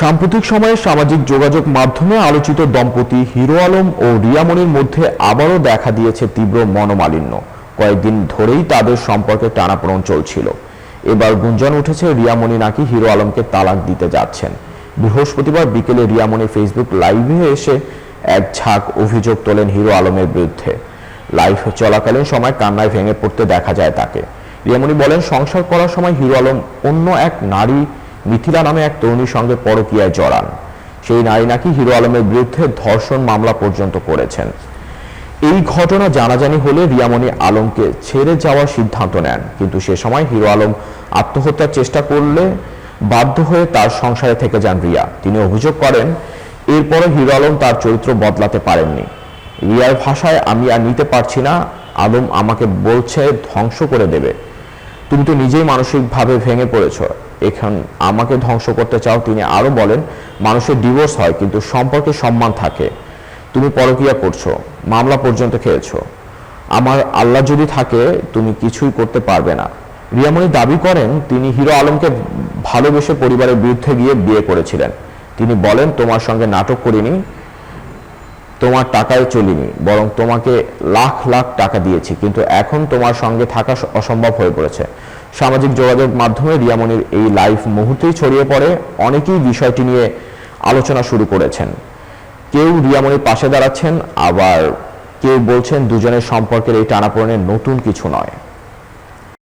সাম্প্রতিক সময়ে সামাজিক যোগাযোগ মাধ্যমে আলোচিত দম্পতি হিরো আলম ও রিয়ামনির মধ্যে আবারও দেখা দিয়েছে তীব্র মনোমালিন্য। কয়েকদিন ধরেই তাদের সম্পর্কে টানাপোড়ন চলছিল। এবার গুঞ্জন উঠেছে রিয়ামণি নাকি হিরো আলমকে তালাক দিতে যাচ্ছেন। বৃহস্পতিবার বিকেলে রিয়ামণি ফেসবুক লাইভে এসে এক ঝাঁক অভিযোগ তোলেন হিরো আলমের বিরুদ্ধে। লাইভ চলাকালীন সময় কান্নায় ভেঙে পড়তে দেখা যায় তাকে। রিয়ামণি বলেন, সংসার করার সময় হিরো আলম অন্য এক নারী মিথিলা নামে এক তরুণীর সঙ্গে পরকীয়ায় জড়ান। সেই নারী নাকি হিরো আলমের বিরুদ্ধে ধর্ষণ মামলা পর্যন্ত করেছেন। এই ঘটনা জানাজানি হলে রিয়ামণি আলমকে ছেড়ে যাওয়ার সিদ্ধান্ত নেন। কিন্তু সে সময় হিরো আলম আত্মহত্যার চেষ্টা করলে বাধ্য হয়ে তার সংসারে থেকে যান রিয়া। তিনি অভিযোগ করেন এরপরে হিরো আলম তার চরিত্র বদলাতে পারেননি। রিয়ার ভাষায় আমি আর নিতে পারছি না। আলম আমাকে বলছে ধ্বংস করে দেবে। তুমি তো নিজেই মানসিকভাবে ভেঙে পড়েছ। এখন আমাকে ধ্বংস করতে চাও, তিনি আরও বলেন, মানুষের ডিভোর্স হয়, কিন্তু সম্পর্কে সম্মান থাকে। তুমি পরকিয়া করছ, মামলা পর্যন্ত খেয়েছো। আমার আল্লাহ যদি থাকে, তুমি কিছুই করতে পারবে না। রিয়ামণি দাবি করেন, তিনি হিরো আলমকে ভালোবেসে পরিবারের বিরুদ্ধে গিয়ে বিয়ে করেছিলেন। তিনি বলেন, তোমার সঙ্গে নাটক করিনি তোমার টাকায় চলিনি, বরং তোমাকে লাখ লাখ টাকা দিয়েছি, কিন্তু এখন তোমার সঙ্গে থাকা অসম্ভব হয়ে পড়েছে। সামাজিক যোগাযোগ মাধ্যমে রিয়ামনির এই লাইফ মুহূর্তেই ছড়িয়ে পড়ে, অনেকেই বিষয়টি নিয়ে আলোচনা শুরু করেছেন। কেউ রিয়ামনির পাশে দাঁড়াচ্ছেন, আবার কেউ বলছেন দুজনের সম্পর্কের এই টানাপোড়েনের নতুন কিছু নয়।